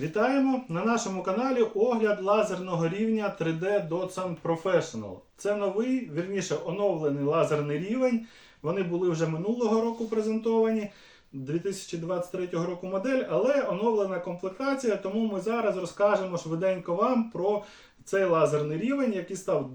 Вітаємо на нашому каналі огляд лазерного рівня 3D Dotsan Professional. Це новий, вірніше, оновлений лазерний рівень. Вони були вже минулого року презентовані, 2023 року модель, але оновлена комплектація, тому ми зараз розкажемо швиденько вам про цей лазерний рівень, який став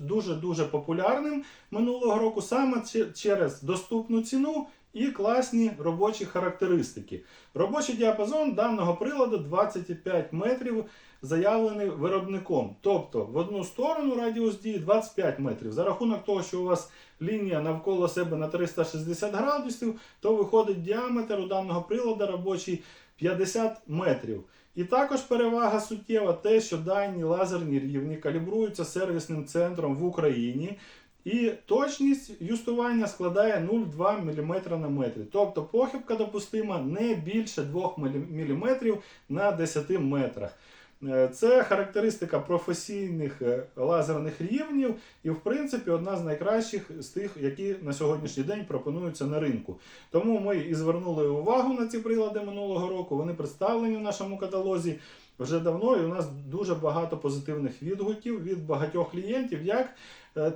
дуже-дуже популярним минулого року саме через доступну ціну і класні робочі характеристики. Робочий діапазон даного приладу 25 метрів, заявлений виробником. Тобто в одну сторону радіус дії 25 метрів. За рахунок того, що у вас лінія навколо себе на 360 градусів, то виходить діаметр у даного приладу робочий 50 метрів. І також перевага суттєва те, що дані лазерні рівні калібруються сервісним центром в Україні. І точність юстування складає 0,2 мм на метрі. Тобто похибка допустима не більше 2 мм на 10 метрах. Е, Це характеристика професійних е, лазерних рівнів, і, в принципі, одна з найкращих з тих, які на сьогоднішній день пропонуються на ринку. Тому ми і звернули увагу на ці прилади минулого року. Вони представлені в нашому каталозі вже давно, і у нас дуже багато позитивних відгуків від багатьох клієнтів, як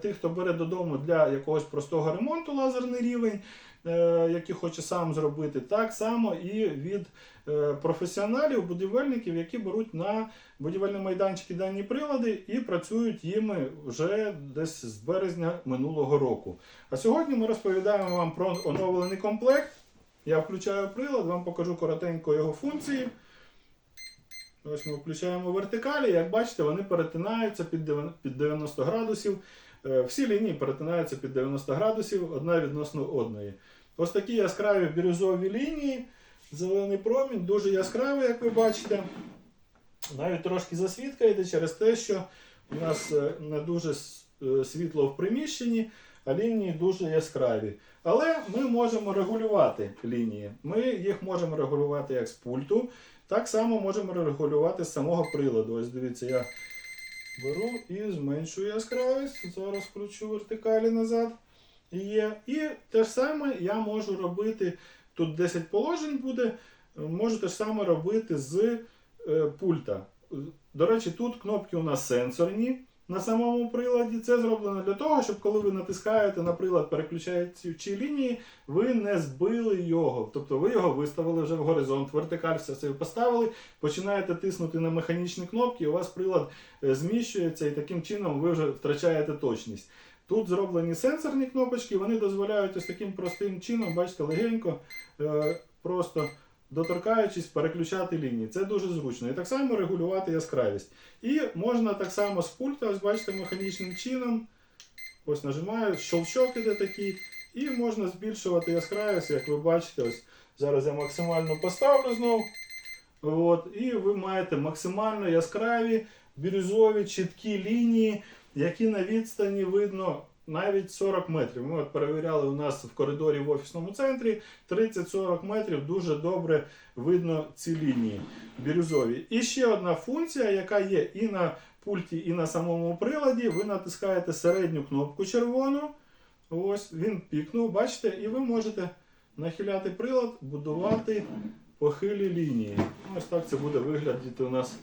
тих, хто бере додому для якогось простого ремонту лазерний рівень, е, який хоче сам зробити, так само і від е, професіоналів, будівельників, які беруть на будівельні майданчики дані прилади і працюють їми вже десь з березня минулого року. А сьогодні ми розповідаємо вам про оновлений комплект. Я включаю прилад, вам покажу коротенько його функції. Ось ми включаємо вертикалі, як бачите, вони перетинаються під 90 градусів. Е, Всі лінії перетинаються під 90 градусів одна відносно одної. Ось такі яскраві бірюзові лінії. Зелений промінь, дуже яскравий, як ви бачите. Навіть трошки засвідка йде через те, що у нас е, не дуже е, світло в приміщенні, а лінії дуже яскраві. Але ми можемо регулювати лінії. Ми їх можемо регулювати як з пульту, так само можемо регулювати з самого приладу. Ось дивіться, я беру і зменшую яскравість. Зараз включу вертикалі назад. Є. І те ж саме я можу робити. Тут 10 положень буде. Можу те ж саме робити з е, пульта. До речі, тут кнопки у нас сенсорні на самому приладі. Це зроблено для того, щоб коли ви натискаєте на прилад, переключаючи лінії, ви не збили його. Тобто ви його виставили вже в горизонт, вертикаль все це поставили, починаєте тиснути на механічні кнопки, і у вас прилад е, зміщується, і таким чином ви вже втрачаєте точність. Тут зроблені сенсорні кнопочки, вони дозволяють ось таким простим чином, бачите, легенько, е, просто доторкаючись, переключати лінії. Це дуже зручно. І так само регулювати яскравість. І можна так само з пульта, ось бачите, механічним чином. Ось нажимаю, щелчок іде такий, і можна збільшувати яскравість, як ви бачите, ось зараз я максимально поставлю знову. От, і ви маєте максимально яскраві, бірюзові, чіткі лінії, які на відстані видно навіть 40 метрів. Ми от перевіряли у нас в коридорі в офісному центрі 30-40 метрів дуже добре видно ці лінії бірюзові. І ще одна функція, яка є і на пульті, і на самому приладі. Ви натискаєте середню кнопку червону. Ось він пікнув, бачите, і ви можете нахиляти прилад, будувати похилі лінії. Ось так це буде виглядати у нас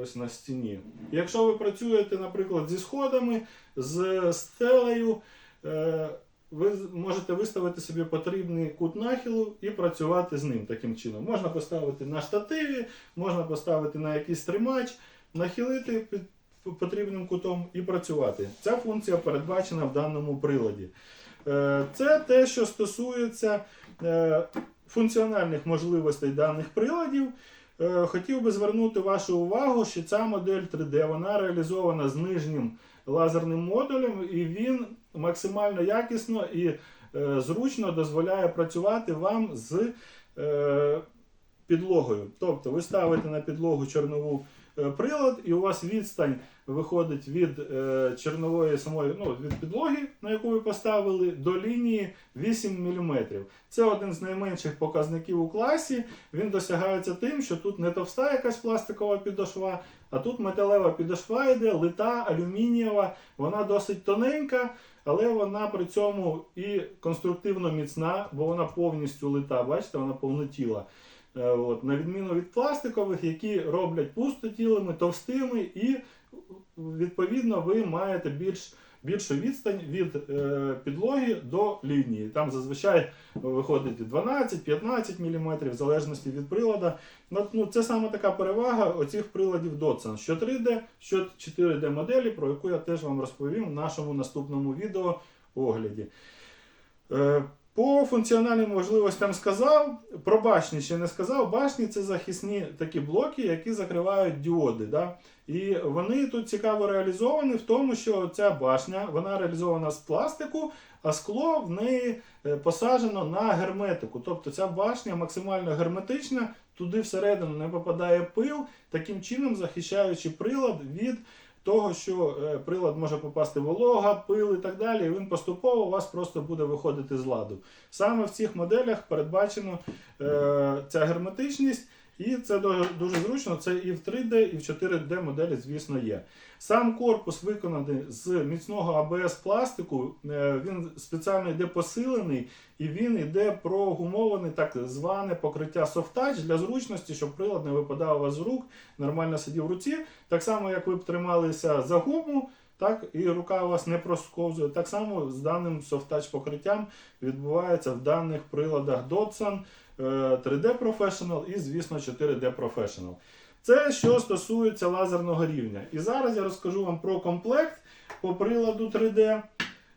ось на стіні. Якщо ви працюєте, наприклад, зі сходами, з стелею, е, ви можете виставити собі потрібний кут нахилу і працювати з ним таким чином. Можна поставити на штативі, можна поставити на якийсь тримач, нахилити під потрібним кутом і працювати. Ця функція передбачена в даному приладі. Е, Це те, що стосується е, функціональних можливостей даних приладів. Е, Хотів би звернути вашу увагу, що ця модель 3D вона реалізована з нижнім лазерним модулем, і він максимально якісно і е, зручно дозволяє працювати вам з е, підлогою. Тобто ви ставите на підлогу чорнову прилад, і у вас відстань виходить від е, чорнової самої ну, від підлоги, на яку ви поставили, до лінії 8 мм. Це один з найменших показників у класі. Він досягається тим, що тут не товста якась пластикова підошва, а тут металева підошва йде, лита, алюмінієва, вона досить тоненька, але вона при цьому і конструктивно міцна, бо вона повністю лита. Бачите, вона повнотіла. Е, От, на відміну від пластикових, які роблять пустотілими, товстими, і відповідно ви маєте більш, більшу відстань від е, підлоги до лінії. Там зазвичай виходить 12-15 мм, в залежності від прилада. Ну, це саме така перевага оцих приладів Dotson, що 3D, що 4D моделі, про яку я теж вам розповім в нашому наступному відео огляді. Е, По функціональним можливостям сказав, про башні ще не сказав. Башні це захисні такі блоки, які закривають діоди. Да? І вони тут цікаво реалізовані в тому, що ця башня вона реалізована з пластику, а скло в неї е, посаджено на герметику. Тобто ця башня максимально герметична, туди всередину не попадає пил, таким чином захищаючи прилад від того, що е, прилад може попасти волога, пил і так далі, і він поступово у вас просто буде виходити з ладу. Саме в цих моделях передбачено е, ця герметичність, і це дуже, зручно. Це і в 3D, і в 4D моделі, звісно, є. Сам корпус виконаний з міцного АБС пластику. е, Він спеціально йде посилений і він йде прогумований так зване покриття Touch для зручності, щоб прилад не випадав у вас з рук, нормально сидів в руці. Так само, як ви б трималися за гуму, так і рука у вас не просковзує. Так само з даним Touch покриттям відбувається в даних приладах Dotson, е, 3D Professional і, звісно, 4D Professional. Це що стосується лазерного рівня. І зараз я розкажу вам про комплект по приладу 3D.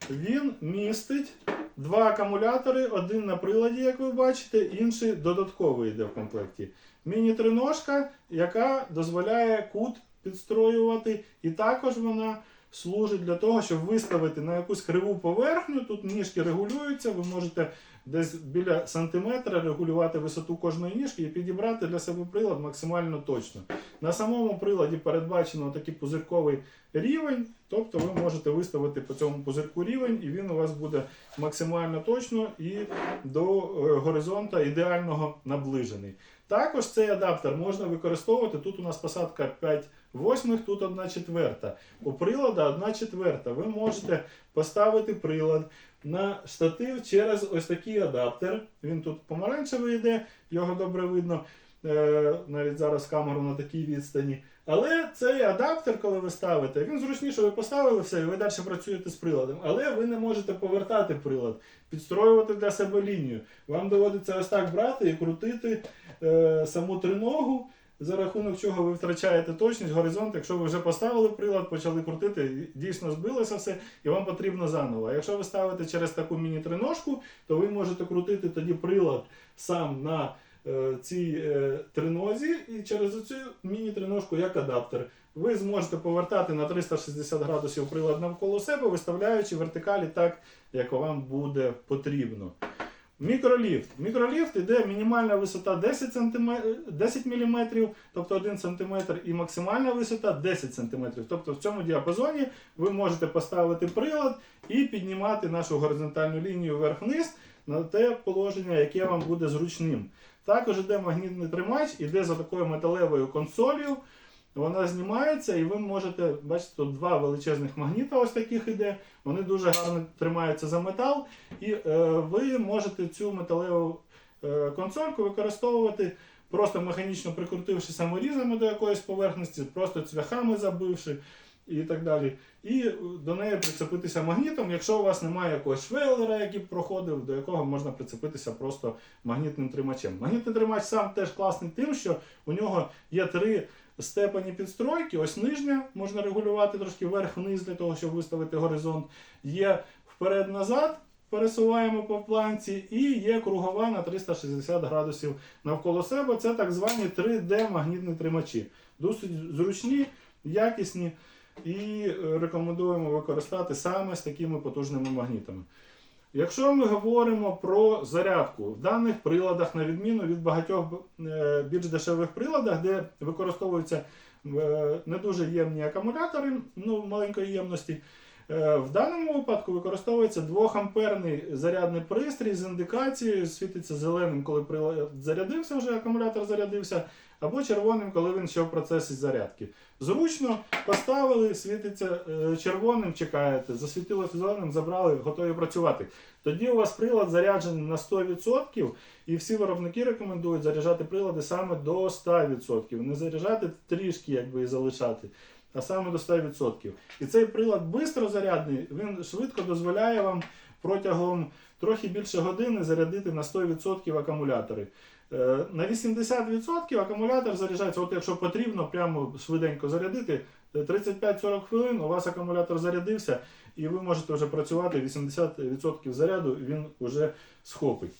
Він містить два акумулятори, один на приладі, як ви бачите, інший додатковий йде в комплекті. Міні-триножка, яка дозволяє кут підстроювати, і також вона служить для того, щоб виставити на якусь криву поверхню. Тут ніжки регулюються, ви можете десь біля сантиметра регулювати висоту кожної ніжки і підібрати для себе прилад максимально точно. На самому приладі передбачено такий пузирковий рівень, тобто ви можете виставити по цьому пузирку рівень, і він у вас буде максимально точно і до е, горизонта ідеального наближений. Також цей адаптер можна використовувати. Тут у нас посадка 5 восьмих, тут 1 четверта. У прилада 1 четверта. Ви можете поставити прилад на штатив через ось такий адаптер. Він тут помаранчевий йде, його добре видно. Е, навіть зараз камеру на такій відстані. Але цей адаптер, коли ви ставите, він зручніше, ви поставили все, і ви далі працюєте з приладом. Але ви не можете повертати прилад, підстроювати для себе лінію. Вам доводиться ось так брати і крутити е, саму триногу, за рахунок чого ви втрачаєте точність, горизонт. Якщо ви вже поставили прилад, почали крутити, дійсно збилося все, і вам потрібно заново. А якщо ви ставите через таку міні-триножку, то ви можете крутити тоді прилад сам на цій е, тринозі і через цю міні-триножку як адаптер. Ви зможете повертати на 360 градусів прилад навколо себе, виставляючи вертикалі так, як вам буде потрібно. Мікроліфт. Мікроліфт іде мінімальна висота 10, см, 10 мм, тобто 1 см, і максимальна висота 10 см. Тобто в цьому діапазоні ви можете поставити прилад і піднімати нашу горизонтальну лінію вверх-вниз на те положення, яке вам буде зручним. Також йде магнітний тримач, іде за такою металевою консолью. Вона знімається, і ви можете, бачите, тут два величезних магніта, ось таких іде. Вони дуже гарно тримаються за метал. І е, ви можете цю металеву е, консольку використовувати, просто механічно прикрутивши саморізами до якоїсь поверхності, просто цвяхами забивши і так далі. І до неї прицепитися магнітом, якщо у вас немає якогось швеллера, який проходив, до якого можна прицепитися просто магнітним тримачем. Магнітний тримач сам теж класний тим, що у нього є три степені підстройки. Ось нижня можна регулювати трошки вверх-вниз для того, щоб виставити горизонт. Є вперед-назад. Пересуваємо по планці, і є кругова на 360 градусів навколо себе. Це так звані 3D магнітні тримачі. Досить зручні, якісні і е, рекомендуємо використати саме з такими потужними магнітами. Якщо ми говоримо про зарядку, в даних приладах, на відміну від багатьох е, більш дешевих приладах, де використовуються е, не дуже ємні акумулятори ну, маленької ємності, в даному випадку використовується 2-амперний зарядний пристрій з індикацією, світиться зеленим, коли прилад зарядився, вже акумулятор зарядився, або червоним, коли він ще в процесі зарядки. Зручно поставили, світиться е, червоним, чекаєте, засвітило зеленим, забрали, готові працювати. Тоді у вас прилад заряджений на 100%, і всі виробники рекомендують заряджати прилади саме до 100%. Не заряджати трішки, якби і залишати, а саме до 100%. І цей прилад швидко зарядний, він швидко дозволяє вам протягом трохи більше години зарядити на 100% акумулятори. Е, На 80% акумулятор заряджається, от якщо потрібно, прямо швиденько зарядити, е, 35-40 хвилин у вас акумулятор зарядився, і ви можете вже працювати 80% заряду, він вже схопить.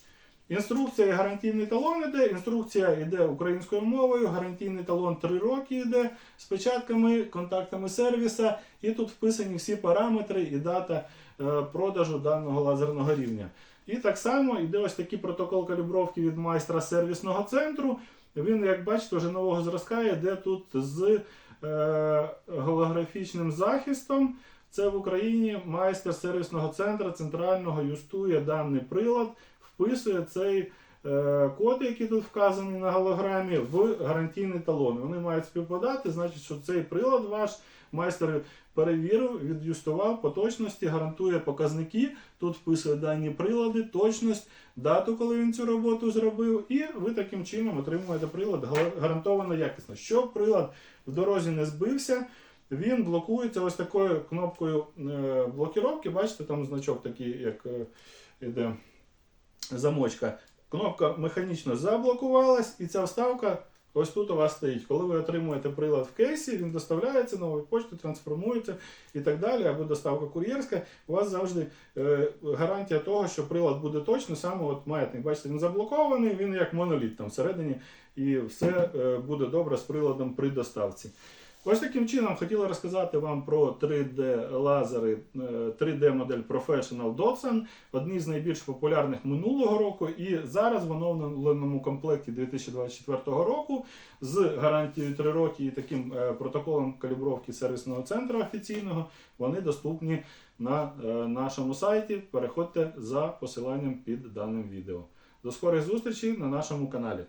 Інструкція і гарантійний талон іде. Інструкція йде українською мовою, гарантійний талон 3 роки йде з печатками, контактами сервіса, і тут вписані всі параметри і дата е, продажу даного лазерного рівня. І так само йде ось такий протокол калібровки від майстра сервісного центру. Він, як бачите, вже нового зразка йде тут з е, голографічним захистом. Це в Україні майстер сервісного центру центрального юстує даний прилад, вписує цей е, код, який тут вказаний на голограмі, в гарантійний талон. Вони мають співпадати, значить, що цей прилад ваш майстер перевірив, від'юстував по точності, гарантує показники. Тут вписує дані прилади, точність, дату, коли він цю роботу зробив, і ви таким чином отримуєте прилад гарантовано якісно. Щоб прилад в дорозі не збився, він блокується ось такою кнопкою е, блокіровки. Бачите, там значок такий, як е, іде замочка. Кнопка механічно заблокувалась, і ця вставка ось тут у вас стоїть. Коли ви отримуєте прилад в кейсі, він доставляється новою почтою, трансформується і так далі, або доставка кур'єрська, у вас завжди е, гарантія того, що прилад буде точно, саме от маятник. Бачите, він заблокований, він як моноліт там всередині, і все е, буде добре з приладом при доставці. Ось таким чином хотіла розказати вам про 3D лазери, е, 3D модель Professional Dotson, одні з найбільш популярних минулого року, і зараз в оновленому комплекті 2024 року з гарантією 3 роки і таким е, протоколом калібровки сервісного центру офіційного вони доступні на е, нашому сайті. Переходьте за посиланням під даним відео. До скорих зустрічей на нашому каналі.